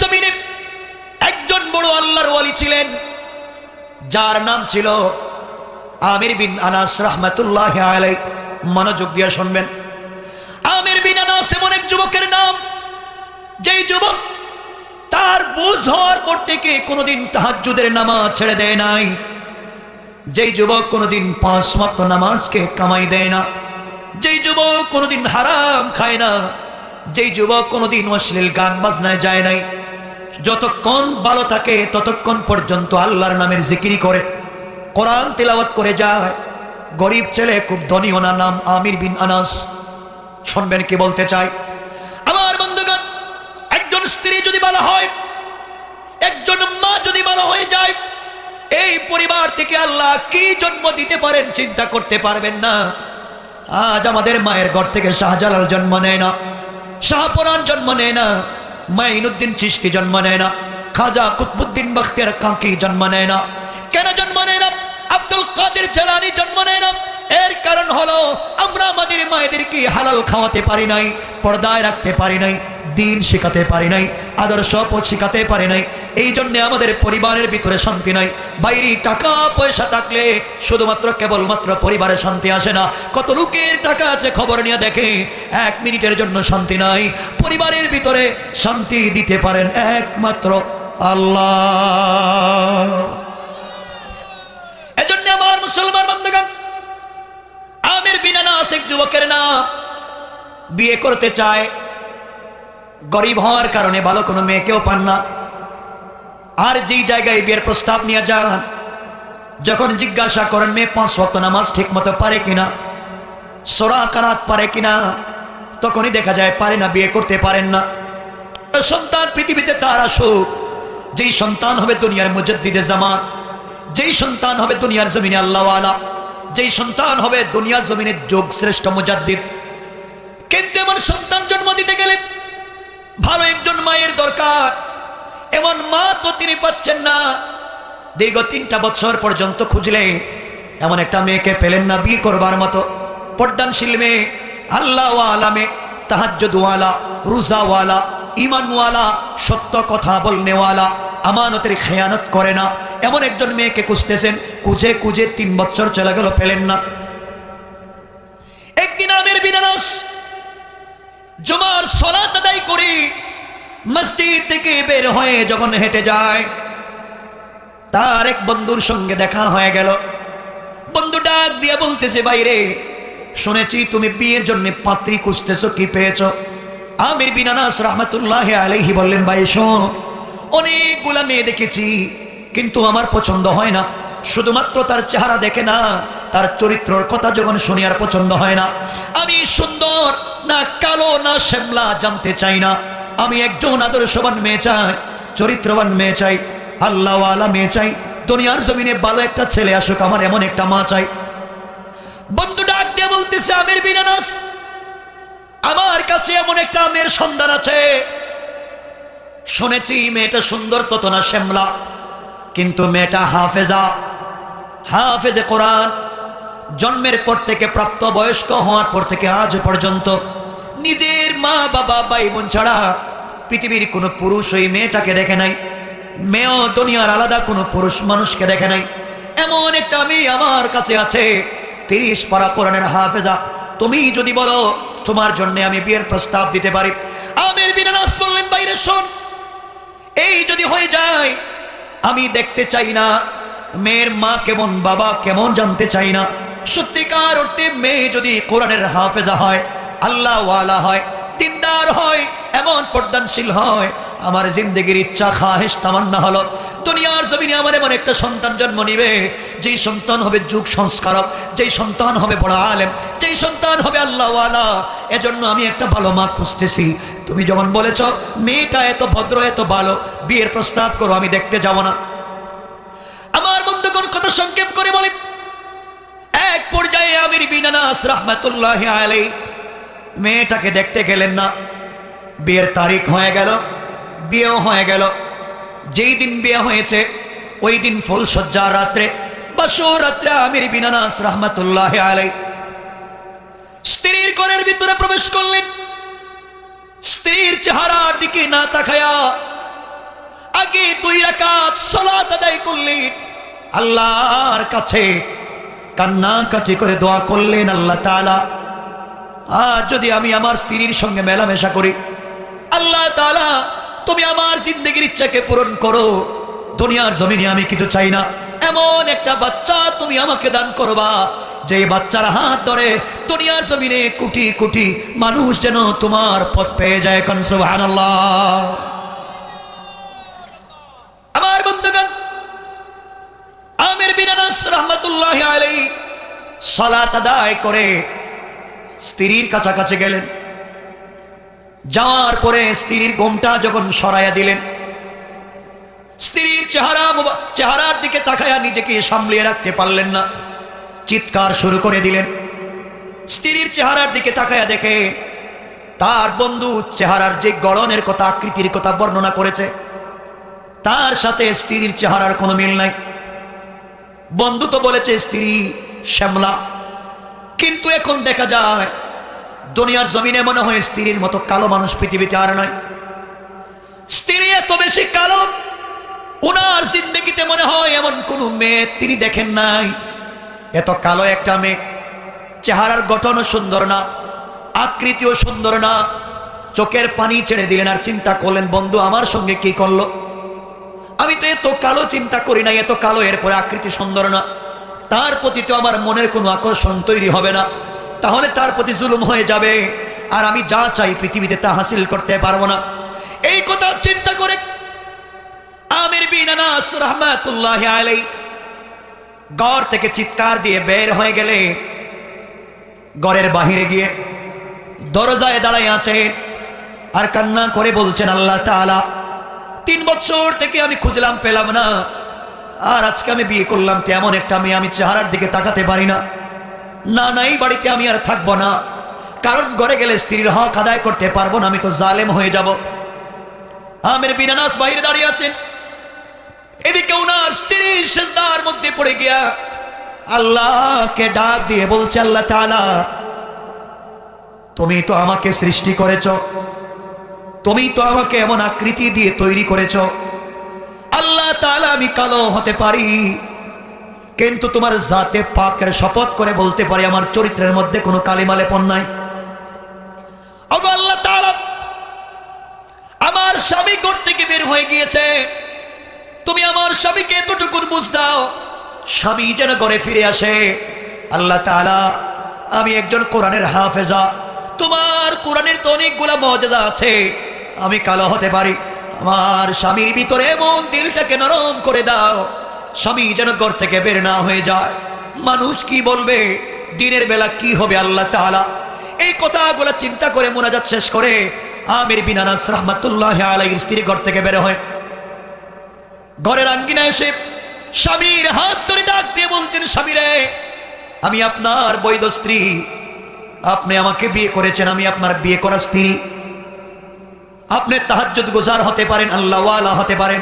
জমিনে একজন বড় আল্লাহর ওয়ালি ছিলেন, যার নাম ছিল আমির বিন আনাস রহমতুল্লাহ আলাই। মনোযোগ দিয়ে শুনবেন। আমির বিন আনাস এমন এক যুবকের নাম, যেই যুবক তার বুঝ হওয়ার পর থেকে কোনোদিন তাহাজ্জুদের নামাজ ছেড়ে দেয় নাই। যেই যুবক কোনোদিন পাঁচ মাত্র নামাজকে কামাই দেয় না। যেই যুবক কোনোদিন হারাম খায় না। যেই যুবক কোনোদিন অশ্লীল গান বাজনায় যায় নাই। যতক্ষণ ভালো থাকে ততক্ষণ পর্যন্ত আল্লাহর নামের জিকিরি করে, কোরআন তেলাওয়াত করে যায়। গরিব ছেলে, খুব ধনী ওনার নাম আমির বিন আনাস। শুনবেন কি বলতে চাই? আমার বন্ধুগণ, একজন স্ত্রী যদি ভালো হয়, একজন মা যদি ভালো হয়ে যায়, এই পরিবার থেকে আল্লাহ কি জন্ম দিতে পারেন চিন্তা করতে পারবেন না। আজ আমাদের মায়ের ঘর থেকে শাহজালাল জন্ম নেয় না শাহপুরান জন্ম নেয় না। মাইনুদ্দিন চিশকি জন্ম নেয় না, খাজা কুতবুদ্দিন বখতিয়ার কাঁকি জন্ম নেয় না। কেন জন্ম নেয় না? আব্দুল কাদের জেলানি জন্ম নেয় না। এর কারণ হলো, আমরা আমাদের মায়েদেরকে হালাল খাওয়াতে পারি নাই, পর্দায় রাখতে পারি নাই দিন শেখাতে পারি নাই, আদর্শ পথ শেখাতে পারি নাই এই জন্যে আমাদের পরিবারের ভিতরে শান্তি নাই। বাইরে টাকা, পয়সা থাকলে শুধুমাত্র কেবলমাত্র পরিবারে শান্তি আসে না। কত লোকের টাকা আছে খবর নিয়ে দেখে, এক মিনিটের জন্য শান্তি নাই। পরিবারের ভিতরে শান্তি দিতে পারেন একমাত্র আল্লাহ। এজন্য আমার মুসলমান বন্ধুগণ, আমির বিনা নাস এক যুবকের নাম বিয়ে করতে চায় গরিব হওয়ার কারণে ভালো কোনো মেয়েকেও পান না। আর যেই জায়গায় বিয়ের প্রস্তাব নিয়ে যান, যখন জিজ্ঞাসা করেন, মেয়ে, পাঁচ ওয়াক্ত নামাজ ঠিক মতো পারে কিনা? সোরা কারাত পারে কিনা? তখনই দেখা যায়, পারে না, বিয়ে করতে পারেন না। সন্তান পৃথিবীতে তার আসুক। যেই সন্তান হবে দুনিয়ার মুজদ্দিদে জামান যেই সন্তান হবে দুনিয়ার জমিনে আল্লাহওয়ালা, যেই সন্তান হবে দুনিয়ার জমিনে যোগ শ্রেষ্ঠ মুজাদ্দিদ। কিন্তু এমন সন্তান জন্ম দিতে গেলে ভালো একজন মায়ের দরকার। এমন মা তো তিনি পাচ্ছেন না। দীর্ঘ তিনটা বছর পর্যন্ত খুঁজলে এমন একটা মেয়েকে পেলেন না, বিয়ে করবার মতো। পর্দানশীল মেয়ে আল্লাহ আলামে তাহাজ্জুদওয়ালা, রুজাওয়ালা ইমানওয়ালা সত্য কথা বলনেওয়ালা, আমানতের খেয়ানত করে না। এমন একজন মেয়েকে খুঁজতেছেন কুজে কুজে তিন বছর চলে গেল, পেলেন না। একদিন আমের বিনারস জমার সলাত আদায় করি, মসজিদ থেকে বের হয়ে যখন হেঁটে যায়, তার এক বন্ধুর সঙ্গে দেখা হয়ে গেল। বন্ধু ডাক দিয়ে বলতেছে বাইরে শুনেছি তুমি বিয়ের জন্য পাত্রী খুঁজতেছো, কি পেয়েছ? আমির বিনানাস রহমতুল্লাহ আলাইহি বললেন, ভাই, শোন, অনেকগুলা মেয়ে দেখেছি, কিন্তু আমার পছন্দ হয় না। শুধুমাত্র তার চেহারা দেখে না তার চরিত্রর কথা যখন শুনি আর পছন্দ হয় না, আমি সুন্দর না কালো না শ্যামলা জানতে চাই না। আমি একজন আদর্শবান মেয়ে চাই, চরিত্রবান মেয়ে চাই আল্লাহ আল্লাহওয়ালা মেয়ে চাই, দুনিয়ার জমিনে ভালো একটা ছেলে আসুক, আমার এমন একটা মা চাই। বন্ধু ডাক দিয়ে বলতেছে, আমির বিনানাস আমার কাছে এমন একটা মেয়ের সন্ধান আছে। শুনেছি মেয়েটা সুন্দর, তত না শ্যামলা, কিন্তু মেয়েটা হাফেজা। হাফেজে কোরআন জন্মের পর থেকে প্রাপ্ত বয়স্ক হওয়ার পর থেকে আজ পর্যন্ত নিজের মা, বাবা, ভাই, বোন ছাড়া পৃথিবীর কোনো পুরুষ ওই মেয়েটাকে দেখে নাই। মেয়েও দুনিয়ার আলাদা কোনো পুরুষ মানুষকে দেখে নাই। এমন একটা মেয়ে আমার কাছে আছে। তিরিশ পারা কোরআনের হাফেজা। তুমি যদি বলো, তোমার জন্য আমি বিয়ের প্রস্তাব দিতে পারি। আমের বিনানাস বললেন বাইরে শোন, এই যদি হয়ে যায়, আমি দেখতে চাই না। মেয়ের মা কেমন, বাবা কেমন জানতে চাই না। সত্যিকার অর্থে মেয়ে যদি কোরআনের হাফেজা হয়, আল্লাহ ওয়ালা হয়, দিনদার হয়, এমন পর্দানশীল হয়, আমার জিন্দগির ইচ্ছা খাহেস তামান্না হলো। দুনিয়ার জমিনে আমার এমন একটা সন্তান জন্ম নিবে, যেই সন্তান হবে যুগ সংস্কারক, যেই সন্তান হবে বড় আলেম, যেই সন্তান হবে আল্লাহওয়ালা এজন্য আমি একটা ভালো মা খুঁজতেছি। তুমি যখন বলেছ, মেয়েটা এত ভদ্র, এত ভালো, বিয়ের প্রস্তাব করো, আমি দেখতে যাব না। আমার বন্ধুগণ কথা সংক্ষেপ করে বলি আমির বিনানাস রহমতুল্লাহ আলাই মেয়েটাকে দেখতে গেলেন না। বিয়ের তারিখ হয়ে গেল, বিয়েও হয়ে গেল। যেই দিন বিয়ে হয়েছে, ওই দিন ফুল সজ্জা রাত্রে রাত্রে আমির বিনানাস রহমতুল্লাহ আলাই স্ত্রীর ঘরের ভিতরে প্রবেশ করলেন। স্ত্রীর চেহারার দিকে না তাকায়া আপনি দুই রাকাত সালাত আদায় করলেন। আল্লাহর কাছে কান্নাকাটি করে দোয়া করলেন আল্লাহ তাআলা। আর যদি আমি আমার স্ত্রীর সঙ্গে মেলামেশা করি, আল্লাহ তাআলা, তুমি আমার জিন্দগির ইচ্ছাকে পূরণ করো। দুনিয়ার জমিনে আমি কিছু চাই না। এমন একটা বাচ্চা তুমি আমাকে দান করবা যে বাচ্চার হাত ধরে দুনিয়ার জমিনে কোটি কোটি মানুষ যেন তোমার পথ পেয়ে যায় এখন সুবহানাল্লাহ আমার বন্ধুগণ আমির বিন আনাস রহমতুল্লাহ আলাই সালাত আদায় করে স্ত্রীর কাছাকাছি গেলেন। যাওয়ার পরে স্ত্রীর গোমটা যখন সরাইয়া দিলেন, স্ত্রীর চেহারা চেহারার দিকে তাকায়া নিজেকে সামলিয়ে রাখতে পারলেন না। চিৎকার শুরু করে দিলেন। স্ত্রীর চেহারার দিকে তাকায়া দেখে তার বন্ধু চেহারার যে গড়নের কথা, আকৃতির কথা বর্ণনা করেছে, তার সাথে স্ত্রীর চেহারার কোনো মিল নাই। বন্ধু তো বলেছে, স্ত্রী শ্যামলা। কিন্তু এখন দেখা যায়, দুনিয়ার জমিনে মনে হয় স্ত্রীর মতো কালো মানুষ পৃথিবীতে আর নয়। স্ত্রী এত বেশি কালো ওনার জিন্দগিতে মনে হয় এমন কোন মেয়ে তিনি দেখেন নাই। এত কালো একটা মেয়ে, চেহারার গঠনও সুন্দর না, আকৃতিও সুন্দর না। চোখের পানি ছেড়ে দিলেন আর চিন্তা করলেন, বন্ধু, আমার সঙ্গে কি করল? আমি তো এত কালো চিন্তা করি না এত কালো এরপরে আকৃতি সুন্দর না। তার প্রতি তো আমার মনের কোনো আকর্ষণ তৈরি হবে না। তাহলে তার প্রতি জুলুম হয়ে যাবে, আর আমি যা চাই পৃথিবীতে তা হাসিল করতে পারব না। এই কথা চিন্তা করে আমির বিন আনাস রহমাতুল্লাহ আলাই গড় থেকে চিৎকার দিয়ে বের হয়ে গেলে গড়ের বাহিরে গিয়ে দরজায় দাঁড়াই আছেন আর কান্না করে বলছেন, আল্লাহ তাআলা তিন বছর থেকে আমি খুঁজলাম, পেলাম না। আর আজকে আমি বিয়ে করলাম, তেমন একটা মেয়ে আমি চেহারার দিকে তাকাতে পারি না। না নাই বাড়িতে আমি আর থাকব না। কারণ ঘরে গেলে স্ত্রীর হক আদায় করতে পারব না, আমি তো জালেম হয়ে যাব। আমের বিনানাস বাইরে দাঁড়িয়ে আছেন। এদিকে ওনার স্ত্রী সেজদার মধ্যে পড়ে গিয়া আল্লাহকে ডাক দিয়ে বলছে, আল্লাহ তুমি তো আমাকে সৃষ্টি করেছ। তুমি তো আমাকে এমন আকৃতি দিয়ে তৈরি করেছ। আল্লাহ তাআলা আমি কালো হতে পারি, কিন্তু তোমার জাতে পাকের শপথ করে বলতে পারি, আমার চরিত্রের মধ্যে কোনো কালিমালে পণ নাই আল্লাহ আমার স্বামী ঘর থেকে বের হয়ে গিয়েছে। তুমি আমার স্বামীকে এতটুকুন বুঝ দাও, স্বামী যেন ঘরে ফিরে আসে। আল্লাহ তাআলা, আমি একজন কোরআনের হাফেজা। তোমার কোরআনের তো অনেকগুলা মর্যাদা আছে। আমি কালো হতে পারি। আমার স্বামীর ভিতরে এমন দিলটাকে নরম করে দাও, স্বামী যেন ঘর থেকে বের না হয়ে যায়। মানুষ কি বলবে? দিনের বেলা কি হবে আল্লাহ তাআলা? এই কথাগুলো চিন্তা করে মোনাজাত শেষ করে আমির বিনানাস রহমাতুল্লাহ আলাইহির স্ত্রী ঘর থেকে বের হয়। ঘরের আঙ্গিনা এসে স্বামীর হাত ধরে ডাক দিয়ে বলছেন, স্বামী রে, আমি আপনার বৈধ স্ত্রী। আপনি আমাকে বিয়ে করেছেন, আমি আপনার বিয়ে করা স্ত্রী। আপনি তাহাজ্জুদ গুজার হতে পারেন আল্লাহওয়ালা হতে পারেন।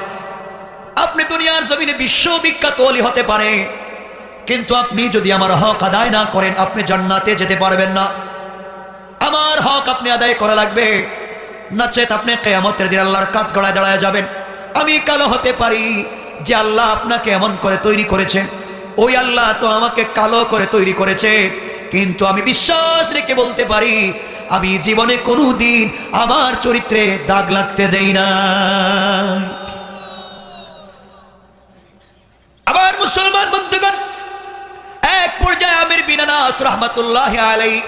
আপনি দুনিয়ার জমিনে বিশ্ববিখ্যাত অলি হতে পারে। কিন্তু আপনি যদি আমার হক আদায় না করেন, আপনি জান্নাতে যেতে পারবেন না। আমার হক আপনি আদায় করা লাগবে। নচেত আপনি কেয়ামতের দিন আল্লাহর কাঠ গড়ায় দাঁড়ায় যাবেন। আমি কালো হতে পারি যে আল্লাহ আপনাকে এমন করে তৈরি করেছেন ওই আল্লাহ তো আমাকে কালো করে তৈরি করেছে। কিন্তু আমি বিশ্বাস রেখে বলতে পারি আমি জীবনে কোনো দিন আমার চরিত্রে দাগ লাগতে দেই না আবার মুসলমান বন্ধুগণ, এক পর্যায়ে আমির বিনানাস রহমতুল্লাহ আলাই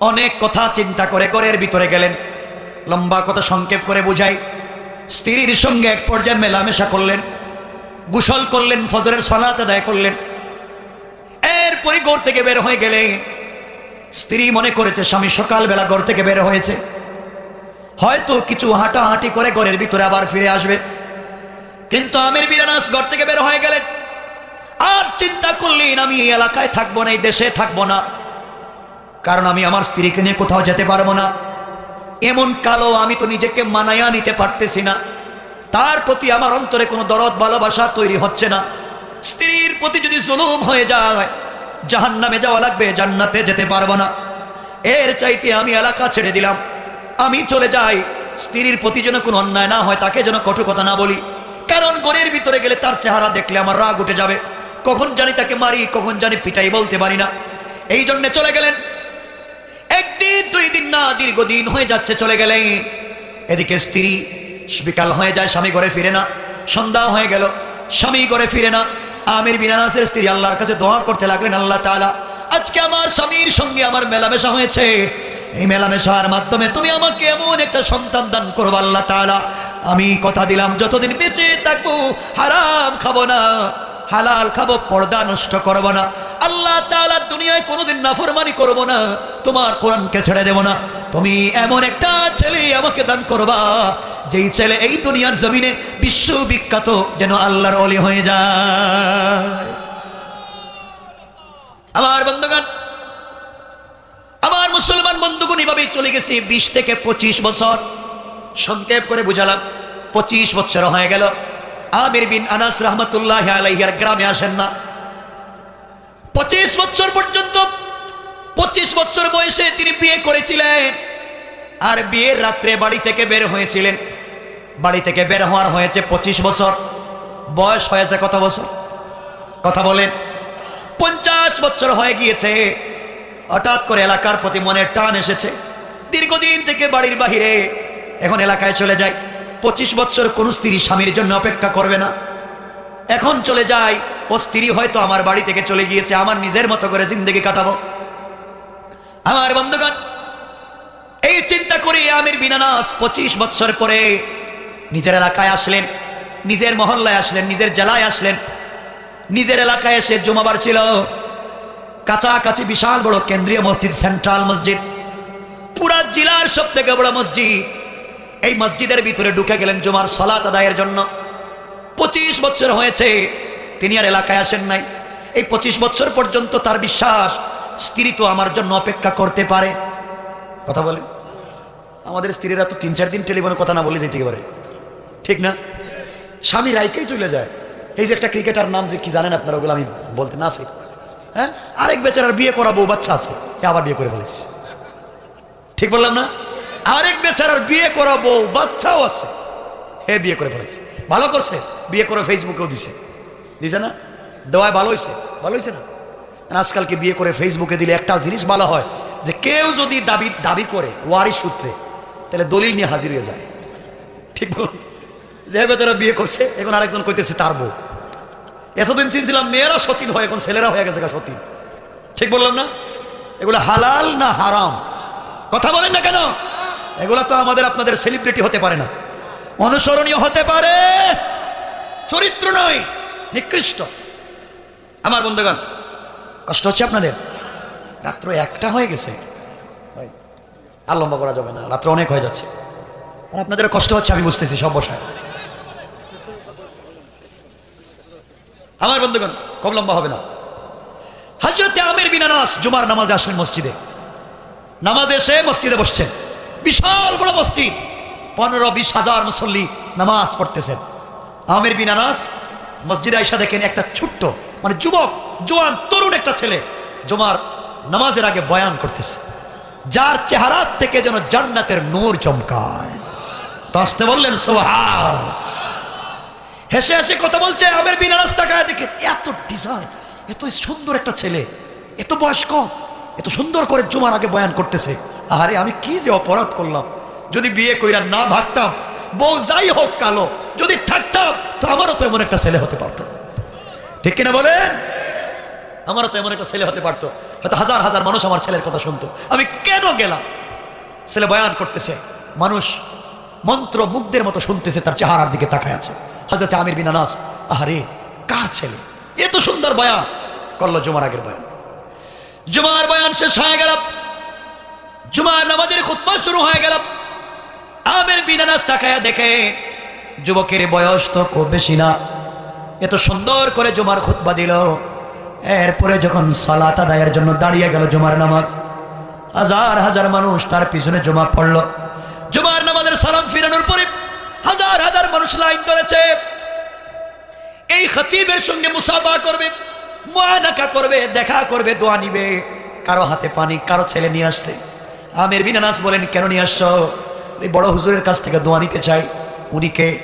অনেক কথা চিন্তা করে ঘরের ভিতরে গেলেন। লম্বা কথা সংক্ষেপ করে বুঝাই। স্ত্রীর সঙ্গে এক পর্যায়ে মেলামেশা করলেন, গোসল করলেন, ফজরের সলাত আদায় করলেন। এরপরে ঘর থেকে বের হয়ে গেলেন। স্ত্রী মনে করেছে, স্বামী সকালবেলা ঘর থেকে বের হয়েছে। হয়তো কিছু হাঁটাহাঁটি করে ঘরের ভিতরে আবার ফিরে আসবে। কিন্তু আমির বিরানাস ঘর থেকে বের হয়ে গেলেন। আর চিন্তা করলেন, আমি এই এলাকায় থাকব না, এই দেশে থাকব না। কারণ আমি আমার স্ত্রীকে নিয়ে কোথাও যেতে পারব না। এমন কালো আমি তো নিজেকে মানায়া নিতে পারতেছি না। তার প্রতি আমার অন্তরে কোনো দরদ, ভালোবাসা তৈরি হচ্ছে না। স্ত্রীর প্রতি যদি জুলুম হয়ে যায় জাহান নামে যাওয়া লাগবে, জান্নাতে যেতে পারব না। এর চাইতে আমি এলাকা ছেড়ে দিলাম। আমি চলে যাই, স্ত্রীর প্রতি যেন কোনো অন্যায় না হয়, তাকে যেন কটু কথা না বলি। কারণ ঘরের ভিতরে গেলে তার চেহারা দেখলে আমার রাগ উঠে যাবে। কখন জানি তাকে মারি, কখন জানি পিটাই, বলতে পারি না। এই জন্যে চলে গেলেন। একদিন, দুই দিন না, দীর্ঘদিন হয়ে যাচ্ছে, চলে গেলেন এদিকে স্ত্রী, বিকাল হয়ে যায়, স্বামী ঘরে ফিরে না। সন্ধ্যা হয়ে গেল, স্বামী ঘরে ফিরে না। আমির বিনানাসের স্ত্রী আল্লাহর কাছে দোয়া করতে লাগলেন, আল্লাহ তালা আজকে আমার স্বামীর সঙ্গে আমার মেলামেশা হয়েছে। এই মেলামেশার মাধ্যমে তুমি আমাকে এমন একটা সন্তান দান করব, আল্লাহ তালা আমি কথা দিলাম, যতদিন বেঁচে থাকব, হারাম খাব না, হালাল খাব, পর্দা নষ্ট করব না। আল্লাহ তাআলা দুনিয়ায় কোনোদিন নাফরমানি করব না। তোমার কোরআনকে ছেড়ে দেব না। তুমি এমন একটা ছেলে আমাকে দান করবা, যেই ছেলে এই দুনিয়ার জমিনে বিশ্ববিখ্যাত যেন আল্লাহর অলি হয়ে যায়। আমার বন্ধুগণ, আমার মুসলমান বন্ধুগণ, এভাবেই চলে গেছে বিশ থেকে পঁচিশ বছর। সংক্ষেপ করে বুঝালাম, পঁচিশ বছর হয়ে গেল। আমির বিন আনাস রহমতুল্লাহ আলাইহার গ্রামে আসেন না। পঁচিশ বছর পর্যন্ত, পঁচিশ বছর বয়সে তিনি বিয়ে করেছিলেন। আর বিয়ের রাত্রে বাড়ি থেকে বের হয়েছিলেন। বাড়ি থেকে বের হওয়ার হয়েছে পঁচিশ বছর। বয়স হয়েছে কত বছর? কথা বলেন। পঞ্চাশ বছর হয়ে গিয়েছে। হঠাৎ করে এলাকার প্রতি মনে টান এসেছে। দীর্ঘদিন থেকে বাড়ির বাহিরে এখন এলাকায় চলে যায়। পঁচিশ বছর কোন স্ত্রী স্বামীর জন্য অপেক্ষা করবে না। এখন চলে যায় ও স্ত্রী হয়তো আমার বাড়ি থেকে চলে গিয়েছে, আমার নিজের মতো করে জিন্দগি কাটাবো। আমার বন্ধুগণ, এই চিন্তা করে আমির বিনানাস পঁচিশ বছর পরে নিজের এলাকায় আসলেন, নিজের মহল্লায় আসলেন, নিজের জেলায় আসলেন। নিজের এলাকায় এসে জুমাবার ছিল। কাছাকাছি বিশাল বড় কেন্দ্রীয় মসজিদ, সেন্ট্রাল মসজিদ। পুরা জেলার সব থেকে বড় মসজিদ। এই মসজিদের ভিতরে ঢুকে গেলেন জুমার সলাত আদায়ের জন্য। পঁচিশ বছর হয়েছে তিনি আর এলাকায় আসেন নাই। এই পঁচিশ বছর পর্যন্ত তার বিশ্বাস স্ত্রী তো আমার জন্য অপেক্ষা করতে পারে। কথা বলে আমাদের স্ত্রীরা তো তিন চার দিন টেলিফোনে কথা না বলে যেতে পারে। ঠিক না? স্বামী রাইকেই চলে যায়। এই যে একটা ক্রিকেটার নাম যে কি জানেন আপনারা, ওগুলো আমি বলতে না শিখ হ্যাঁ? আরেক বেচারার বিয়ে করা বউ বাচ্চা আছে আবার বিয়ে করে ফেলেছে। ঠিক বললাম না? আরেক বেচারার বিয়ে করা বউ বাচ্চাও আছে, হে বিয়ে করে ফেলেছে। ভালো করছে, বিয়ে করে ফেসবুকেও দিছে। দিছে না? দেওয়ায় ভালো হয়েছে ভালো হয়েছে না? আজকালকে বিয়ে করে ফেসবুকে দিলে একটা জিনিস ভালো হয় যে কেউ যদি দাবি দাবি করে ওয়ারি সূত্রে, তাহলে দলিল নিয়ে হাজির হয়ে যায়। ঠিক বলুন যে বেচারা বিয়ে করছে, এখন আরেকজন কইতেছে তার বউ। এতদিন চিনছিলাম মেয়েরা সতীন হয়, এখন ছেলেরা হয়ে গেছে সতীন। ঠিক বললাম না? এগুলো হালাল না হারাম? কথা বলেন না কেন? এগুলো তো আমাদের, আপনাদের সেলিব্রিটি হতে পারে না। অনুসরণীয় হতে পারে। চরিত্র নয়। নিকৃষ্ট। আমার বন্ধুগণ, কষ্ট হচ্ছে আপনাদের? রাত্র একটা হয়ে গেছে। আর লম্বা করা যাবে না, রাত্র অনেক হয়ে যাচ্ছে। আপনাদের কষ্ট হচ্ছে, আমি বুঝতেছি, সব বসায়। আমার বন্ধুগণ কম লম্বা হবে না। হাজরতে আমির বিনানাস জুমার নামাজে আসলেন মসজিদে। নামাজ এসে মসজিদে বসছেন। বিশাল বড় মসজিদ। পনেরো বিশ হাজার মুসল্লি নামাজ পড়তেছেন। আমির বিনানাস মসজিদে আইসা দেখেন একটা ছোট্ট মানে যুবক, জোয়ান, তরুণ একটা ছেলে জুমার নামাজের আগে বয়ান করতেছে। যার চেহারা থেকে যেন জান্নাতের নূর চমকায়। তো আসতে বললেন সোহার হেসে হেসে কথা বলছে, আমের বিনা রাস্তা গায়ে দেখে, এত ডিজাইন এত সুন্দর একটা ছেলে, এত বয়স্ক, এত সুন্দর করে জুমার আগে বয়ান করতেছে। আরে আমি কি যে অপরাধ করলাম। যদি বিয়ে কইরা না ভাগতাম, বউ যাই হোক কালো, যদি থাকতাম তো আমারও তো এমন একটা ছেলে হতে পারতো। ঠিক কিনা বলেন? আমারও তো এমন একটা ছেলে হতে পারতো। হয়তো হাজার হাজার মানুষ আমার ছেলের কথা শুনতো। আমি কেন গেলাম? ছেলে বয়ান করতেছে, মানুষ মন্ত্র মুগ্ধের মতো শুনতেছে, তার চেহারার দিকে তাকায় আছে। হজরত আমির বিন আনাস, আহারে, কার ছেলে? এত সুন্দর বয়ান। করল জুমার আগের বয়ান। জুমার বয়ান শেষ হয়ে গেল। জুমার নামাজের খুতবা শুরু হয়ে গেল। আমির বিন আনাস তাকায় দেখে যুবকের বয়স তো খুব বেশি না। এত সুন্দর করে জুমার খুতবা দিল। এরপরে যখন সালাত আদায়ের জন্য দাঁড়িয়ে গেল জুমার নামাজ, হাজার হাজার মানুষ তার পিছনে জমা পড়ল। জুমার নামাজের সালাম ফিরানোর পরে হাজার হাজার মানুষ লাইন ধরেছে। এই খতিবের সঙ্গে মুসাফা করবে, মুআনাকা করবে, দেখা করবে, দোয়া নিবে। কারও হাতে পানি, কারও ছেলে নিয়ে আসছে। আমের বিনানাস বলেন, কেন নিয়ে আসছ? বড় হুজুরের কাছ থেকে দোয়া নিতে চাই। উনিকে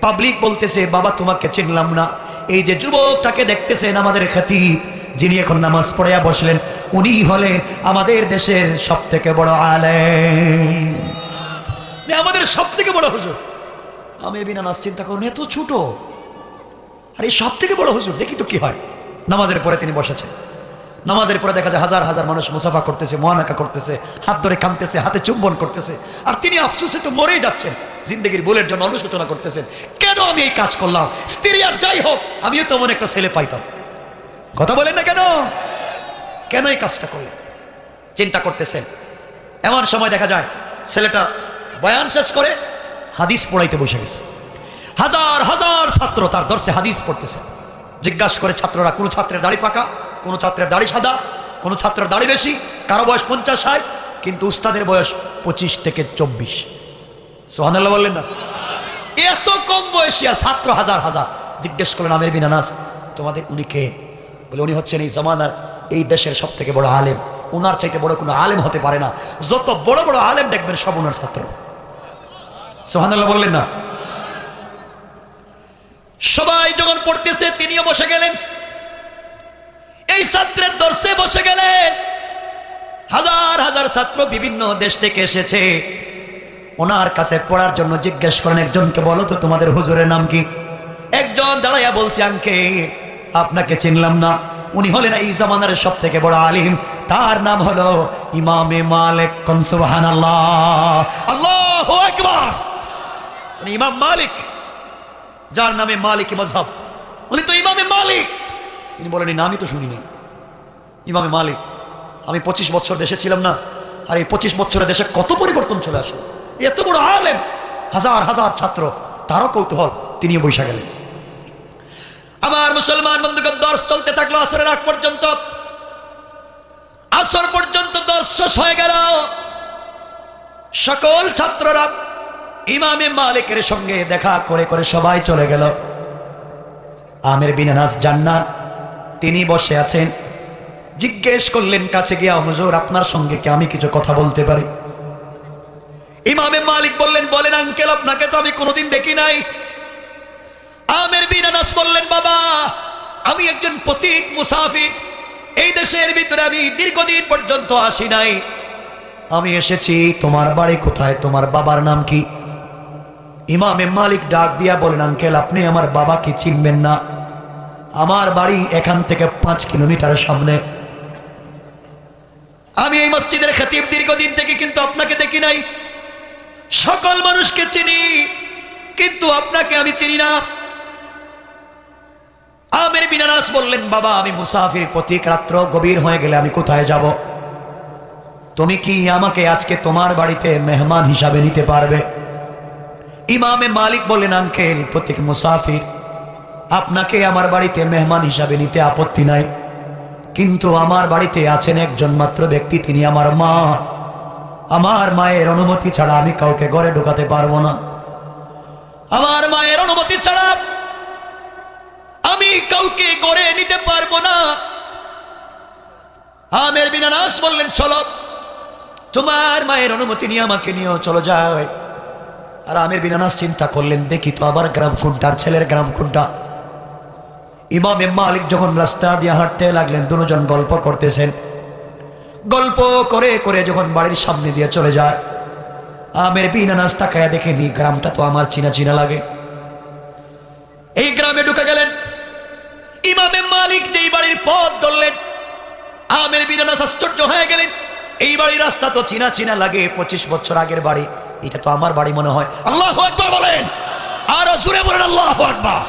পাবলিক বলতেছে, বাবা, তোমাকে চিনলাম না। এই যে যুবকটাকে দেখতেছেন আমাদের খ্যাতি যিনি এখন নামাজ পড়িয়া বসলেন, উনি হলেন আমাদের দেশের সব থেকে বড় আলেম। আমাদের সব থেকে বড় হুজুর। আমি বিনা নাচ চিন্তা করুন, এত ছোট। আর এই সব থেকে বড় হুজুর, দেখি তো কি হয়। নামাজের পরে তিনি বসেছেন। নামাজের পরে দেখা যায় হাজার হাজার মানুষ মুসাফা করতেছে, মহানাকা করতেছে, হাত ধরে কাঁদতেছে, হাতে চুম্বন করতেছে। আর তিনি আফসোসে তো মরেই যাচ্ছেন। জিন্দগির ভুলের জন্য অনুশোচনা করতেছেন। কেন আমি এই কাজ করলাম? স্ত্রী আর যাই হোক, আমিও তেমন একটা ছেলে পাইতাম। কথা বলেন না কেন? কেন এই কাজটা করলেন? চিন্তা করতেছেন। এমন সময় দেখা যায়, ছেলেটা বয়ান শেষ করে হাদিস পড়াইতে বসে গেছে। হাজার হাজার ছাত্র তার দর্শে হাদিস পড়তেছে। জিজ্ঞাসা করে, ছাত্ররা, কোনো ছাত্রের দাড়ি পাকা কোনো ছাত্রের দাড়ি সাদা? কোনো ছাত্রের দাড়ি বেশি? কারও বয়স পঞ্চাশ ষাট? কিন্তু উস্তাদের বয়স পঁচিশ থেকে চব্বিশ। সোহানাল্লাহ বললেন না। এত কম বয়সিয়া ছাত্র হাজার হাজার। জিজ্ঞেস করলেন, আমের বিনানাস তোমাদের উনি কে? বলে, উনি হচ্ছেন এই জমানার এই দেশের সব থেকে বড় আলেম। ওনার চাইতে বড় কোনো আলেম হতে পারে না। যত বড় বড় আলেম দেখবেন, সব ওনার ছাত্র। সোহানাল্লাহ বললেন না। সবাই যখন পড়তেছে, তিনিও বসে গেলেন। এই ছাত্রের দর্শে বসে গেলেন। হাজার হাজার ছাত্র বিভিন্ন দেশ থেকে এসেছে। ওনার কাছে পড়ার জন্য জিজ্ঞেস করেন, একজনকে বলো তো, তোমাদের হুজুরের নাম কি? একজন দাঁড়াইয়া বলছে, আঙ্কে, আপনাকে চিনলাম না। উনি হলেন এই জামানার সব থেকে বড় আলিম। তার নাম হলো ইমামে মালিক কনসুবাহান আল্লাহ আল্লাহ উনি ইমাম মালিক, যার নামে মালিক মজহব উনি তো ইমামে মালিক। তিনি বলেন নামই তো শুনিনি। ইমামে মালিক, আমি পঁচিশ বছর দেশে ছিলাম না, আর এই পঁচিশ বছরের দেশে কত পরিবর্তন চলে আসলো? এত বড় আলেম, হাজার হাজার ছাত্র, তারও কৌতূহল, তিনিও বৈশা গেলেন। আমার মুসলমান বন্ধুগণ, দর্শ চলতে থাকল, আসরের আগ পর্যন্ত। আসর পর্যন্ত দর্শ হয়ে গেল। সকল ছাত্ররা ইমামে মালিকের সঙ্গে দেখা করে করে সবাই চলে গেল। আমের বিনানাস জান্না, তিনি বসে আছেন। জিজ্ঞেস করলেন, কাছে গিয়া হুজুর, আপনার সঙ্গে কি আমি কিছু কথা বলতে পারি? ইমামে মালিক বললেন, বলেন, আঙ্কেল, আপনাকে তো আমি কোনোদিন দেখি নাই। আমের বিনানাস বললেন, বাবা, আমি একজন প্রতীক মুসাফির। এই দেশের ভিতরে আমি দীর্ঘদিন পর্যন্ত আসি নাই। আমি এসেছি, তোমার বাড়ি কোথায়? তোমার বাবার নাম কি? ইমামে মালিক ডাক দিয়া বলেন, আঙ্কেল, আপনি আমার বাবাকে চিনবেন না। আমার বাড়ি এখান থেকে পাঁচ কিলোমিটার সামনে। আমি এই মসজিদের খাতিব দীর্ঘদিন থেকে কিন্তু আপনাকে দেখি নাই। সকল মানুষকে চিনি, কিন্তু আপনাকে আমি চিনি না। আমের বিনারাস বললেন, বাবা, আমি মুসাফির প্রতীক, রাত্র গভীর হয়ে গেলে আমি কোথায় যাব? তুমি কি আমাকে আজকে তোমার বাড়িতে মেহমান হিসাবে নিতে পারবে? ইমামে মালিক বললেন, আঙ্কেল, প্রতীক মুসাফির, আপনাকে আমার বাড়িতে মেহমান হিসাবে নিতে আপত্তি নাই। কিন্তু আমার বাড়িতে আছেন একজন মাত্র ব্যক্তি, তিনি আমার মা। আমার মায়ের অনুমতি ছাড়া আমি কাউকে ঘরে ঢোকাতে পারব না। আমার মায়ের অনুমতি ছাড়া আমি কাউকে গড়ে নিতে পারব না। আমের বিনানাস বললেন, চলো, তোমার মায়ের অনুমতি নিয়ে আমাকে নিয়েও চলো যায় আর আমের বিনানাস চিন্তা করলেন, দেখি তো আবার গ্রাম কোনটা ছেলের গ্রাম কোনটা? ইমামে মালিক যখন রাস্তা দিয়ে হাঁটতে লাগলেন, দুজন গল্প করতেছেন। গল্প করে করে যখন বাড়ির সামনে দিয়ে চলে যায়, আমের বিনানাস তাকায়া দেখেনি গ্রামটা তো আমার চিনা চিনা লাগে। এই গ্রামে ঢুকে গেলেন। ইমামে মালিক যেই বাড়ির পথ ধরলেন, আমের বিনানাস আশ্চর্য হয়ে গেলেন। এই বাড়ির রাস্তা তো চিনা চিনা লাগে, পঁচিশ বছর আগের বাড়ি, এটা তো আমার বাড়ি মনে হয়। আল্লাহ একবার বলেন! আরও জুড়ে বলেন, আল্লাহ একবার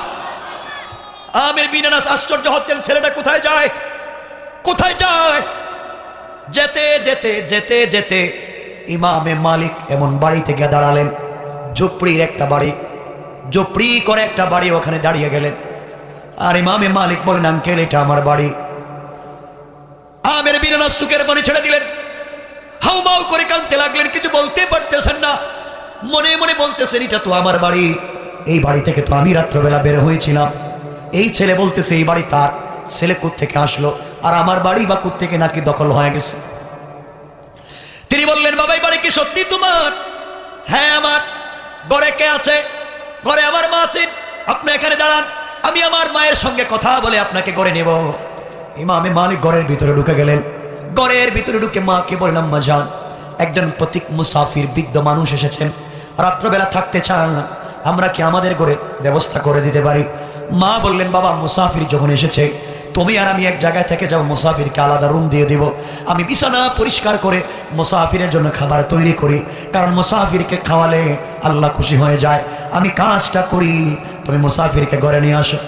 আমের বিনানাস আশ্চর্য হচ্ছেন, ছেলেটা কোথায় যায়? কোথায় যায়? যেতে যেতে যেতে যেতে ইমামে মালিক এমন বাড়িতে গিয়ে দাঁড়ালেন ঝুপড়ির একটা বাড়ি ঝুপড়ি করে একটা বাড়ি ওখানে দাঁড়িয়ে গেলেন। আর ইমামে মালিক বলেন আঙ্কেল, এটা আমার বাড়ি। আমের চুকের পানি ছেড়ে দিলেন। হাউমাউ করে কাঁদতে লাগলেন, কিছু বলতে পারতেছেন না। মনে মনে বলতেছেন, এটা তো আমার বাড়ি। এই বাড়ি থেকে তো আমি রাত্রবেলা বের হয়েছিলাম। এই ছেলে বলতেছে, এই বাড়ি তার। ছেলে থেকে আসলো? আর আমার বাড়ি বা থেকে নাকি দখল হয়ে গেছে। তিনি বললেন, বাবা, এই বাড়ি কি সত্যি তোমার? হ্যাঁ আমার। ঘরে কে আছে? ঘরে আমার মা আছেন আপনি এখানে দাঁড়ান। আমি আমার মায়ের সঙ্গে কথা বলে আপনাকে ঘরে নেব। ইমামে মালিক ঘরের ভিতরে ঢুকে গেলেন। ঘরের ভিতরে ঢুকে মাকে বললাম, মা যান। একজন প্রতীক মুসাফির, বৃদ্ধ মানুষ এসেছেন। রাত্রবেলা থাকতে চান। আমরা কি আমাদের ঘরে ব্যবস্থা করে দিতে পারি? মা বললেন, বাবা, মুসাফির যখন এসেছে তুমি আর আমি এক জায়গায় থেকে যাব, মুসাফিরকে আলাদা রুম দিয়ে দিব। আমি বিছানা পরিষ্কার করে মুসাফিরের জন্য খাবার তৈরি করি, কারণ মুসাফিরকে খাওয়ালে আল্লাহ খুশি হয়ে যায়। আমি কাজটা করি, তুমি মুসাফিরকে ঘরে নিয়ে আসো।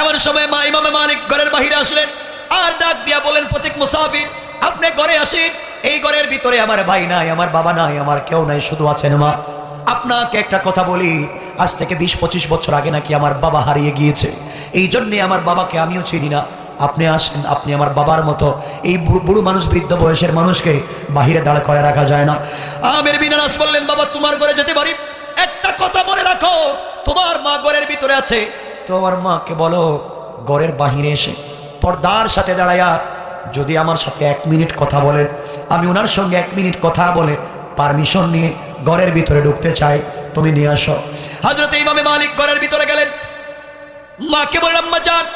এমন সময় মা ইমামে মালিক ঘরের বাহিরে আসলেন, আর ডাক দিয়া বলেন, প্রতীক মুসাফির, আপনি ঘরে আসেন। এই ঘরের ভিতরে আমার ভাই নাই, আমার বাবা নাই, আমার কেউ নাই, শুধু আছেন মা। আপনাকে একটা কথা বলি, আজ থেকে বিশ পঁচিশ বছর আগে নাকি আমার বাবা হারিয়ে গিয়েছে। এই জন্যে আমার বাবাকে আমিও চিনি না। আপনি আসেন, আপনি আমার বাবার মতো। এই বুড়ো মানুষ, বৃদ্ধ বয়সের মানুষকে বাহিরে দাঁড় করে রাখা যায় না। আমের বিনারাস বললেন, বাবা, তোমার ঘরে যেতে পারি? একটা কথা মনে রাখো, তোমার মা ঘরের ভিতরে আছে। তোমার মাকে বলো, ঘরের বাহিরে এসে পর্দার সাথে দাঁড়াইয়া যদি আমার সাথে এক মিনিট কথা বলেন। আমি ওনার সঙ্গে এক মিনিট কথা বলে পারমিশন নিয়ে ঘরের ভিতরে ঢুকতে চাই। তুমি নিয়ে আসো। হাজরত ইমামে মালিক ঘরের ভিতরে গেলেন। মাকে বললাম মা যান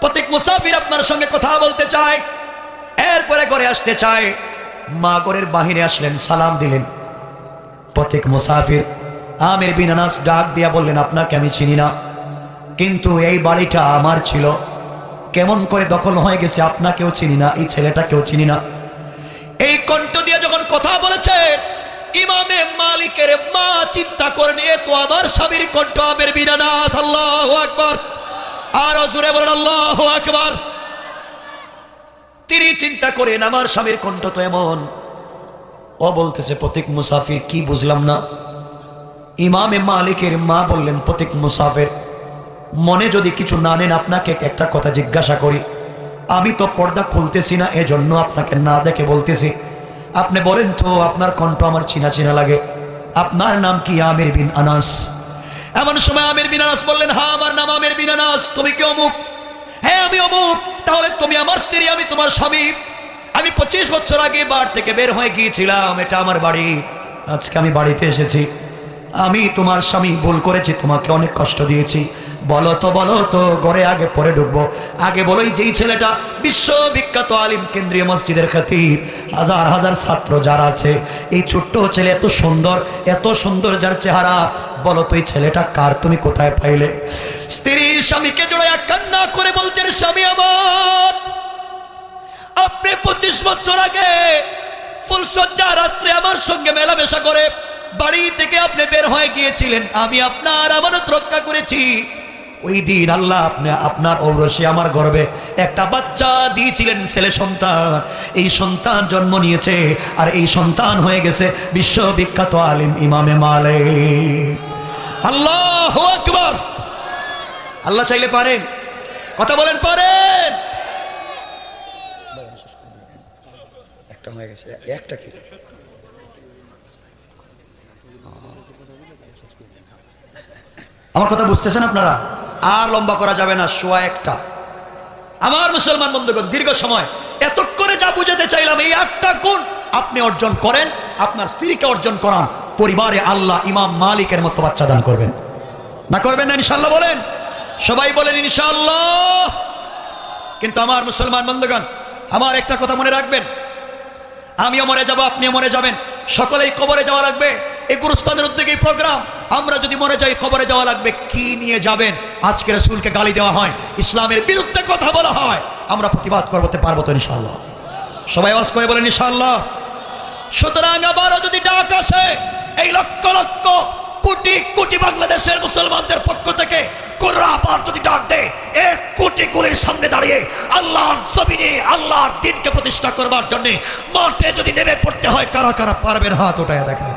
প্রত্যেক মুসাফির আপনার সঙ্গে কথা বলতে চায়, এরপরে ঘরে আসতে চায়। মা ঘরের বাহিরে আসলেন, সালাম দিলেন। প্রত্যেক মুসাফির আমের বিনানাস ডাক দিয়া বললেন, আপনাকে আমি চিনি না, কিন্তু এই বাড়িটা আমার ছিল। কেমন করে দখল হয়ে গেছে, আপনাকেও চিনি না, এই ছেলেটাকেও চিনি না এই কণ্ঠ দিয়ে যখন কথা বলেছে ইমামে মালিকের মা চিন্তা করেন এ তো আমার স্বামীর কণ্ঠ, আমের বিনানাস আল্লাহ আকবর। আর জুড়ে বলেন, আল্লাহ আকবর। তিনি চিন্তা করেন, আমার স্বামীর কণ্ঠ তো এমন। ও বলতেছে, প্রতীক মুসাফির, কি বুঝলাম না? ইমামে মালিকের মা বললেন, প্রতীক মুসাফির, মনে যদি কিছু না নেন, আপনাকে একটা কথা জিজ্ঞাসা করি। আমি তো পর্দা খুলতেছি না, এজন্য আপনাকে না দেখে বলতেছি। আপনি বলেন তো, আপনার কণ্ঠ আমার চিনা চিনা লাগে। আপনার নাম কি? আমির বিন আনাস। এমন সময় আমির বিন আনাস বললেন হ্যাঁ আমার নাম আমির বিন আনাস। তুমি কি অমুক? হ্যাঁ আমি অমুক। তাহলে তুমি আমার স্ত্রী, আমি তোমার স্বামী। আমি পঁচিশ বছর আগে বার থেকে বের হয়ে গিয়েছিলাম। এটা আমার বাড়ি। আজকে আমি বাড়িতে এসেছি। আমি তোমার স্বামী, ভুল করেছি, তোমাকে অনেক কষ্ট দিয়েছি। বলো তো বলো তো, ঘরে আগে পরে ঢুকবো। আগে বলোই যেই ছেলেটা বিশ্ববিখ্যাত আলিম কেন্দ্রীয় মসজিদের খ্যাতি হাজার হাজার ছাত্র যারা আছে। এই ছোট্ট ছেলে এত সুন্দর এত সুন্দর যার চেহারা। বলো তো, এই ছেলেটা কার? তুমি কোথায় পাইলে? স্ত্রী স্বামীকে জোড়ায় কান্না করে বলছেন স্বামী আমার, আপনি পঁচিশ বছর আগে ফুলসজ্জা রাত্রে আমার সঙ্গে মেলামেশা করে বাড়ি থেকে আপনি বের হয়ে গিয়েছিলেন। আমি আপনার আমানত রক্ষা করেছি। ওই দিন আল্লাহ আপনি, আপনার ঔরসে আমার গর্বে একটা বাচ্চা দিয়েছিলেন ছেলে সন্তান। এই সন্তান জন্ম নিয়েছে আর এই সন্তান হয়ে গেছে বিশ্ববিখ্যাত আলিম ইমামে মালে আল্লাহ আকবর। আল্লাহ চাইলে পারেন। কথা বলেন, পারেন। একটা হয়ে গেছে, একটা কি? আমার কথা বুঝতেছেন আপনারা? আর লম্বা করা যাবে না, শোয়া একটা। আমার মুসলমান বন্ধুগণ, দীর্ঘ সময় এতক্ষণে যা বুঝাতে চাইলাম, এই আটটা গুণ আপনি অর্জন করেন, আপনার স্ত্রীকে অর্জন করান, পরিবারে আল্লাহ, ইমাম, মালিকের মতো বাচ্চা দান করবেন। না করবেন না ইনশাল্লাহ বলেন? সবাই বলেন ইনশাল্লাহ কিন্তু আমার মুসলমান বন্ধুগণ, আমার একটা কথা মনে রাখবেন। আমিও মরে যাব, আপনিও মরে যাবেন। সকলেই কবরে যাওয়া লাগবে। এই গুরুস্থানের উদ্যোগে এই প্রোগ্রাম আমরা যদি মরে যাই, কবরে যাওয়া লাগবে। কি নিয়ে যাবেন? আজকে রসুলকে গালি দেওয়া হয়, ইসলামের বিরুদ্ধে কথা বলা হয়। আমরা প্রতিবাদ করতে পারব তো ইনশাল্লাহ সবাই আওয়াজ করে বলেন ইনশাল্লাহ সুতরাং আবারও যদি ডাক আসে, এই লক্ষ লক্ষ কোটি কোটি বাংলাদেশের মুসলমানদের পক্ষ থেকে আবার যদি ডাক দেয়, এক কোটি সামনে দাঁড়িয়ে আল্লাহর আল্লাহর দিনকে প্রতিষ্ঠা করবার জন্য মাঠে যদি নেমে পড়তে হয়, কারা কারা পারবেন? হাত ওটায় দেখেন।